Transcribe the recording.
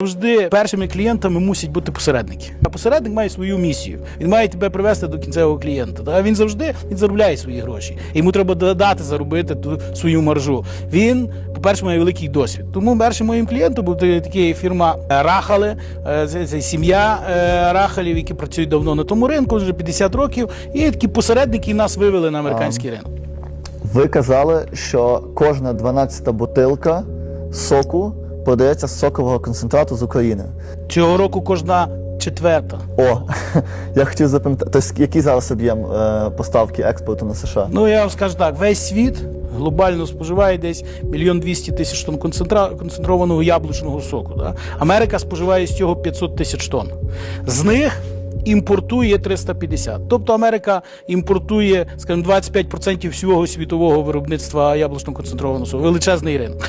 Завжди першими клієнтами мусять бути посередники. А посередник має свою місію. Він має тебе привести до кінцевого клієнта. А він завжди він заробляє свої гроші. Йому треба додати заробити ту свою маржу. Він, по-перше, має великий досвід. Тому першим моїм клієнтом був така фірма е, Рахали. Е, Це, це сім'я е, Рахалів, які працюють давно на тому ринку, вже 50 років. І такі посередники нас вивели на американський ринок. Ви казали, що кожна 12-та бутилка соку подається з сокового концентрату з України. Цього року кожна четверта. О, я хотів запам'ятати, тобто, який зараз об'єм е, поставки експорту на США? Ну я вам скажу так: весь світ глобально споживає десь мільйон двісті тисяч тонн концентра... концентрованого яблучного соку. Да? Америка споживає з цього 500 тисяч тонн. З них імпортує 350. Тобто Америка імпортує, скажімо, 25% всього світового виробництва яблучно концентрованого соку. Величезний ринок.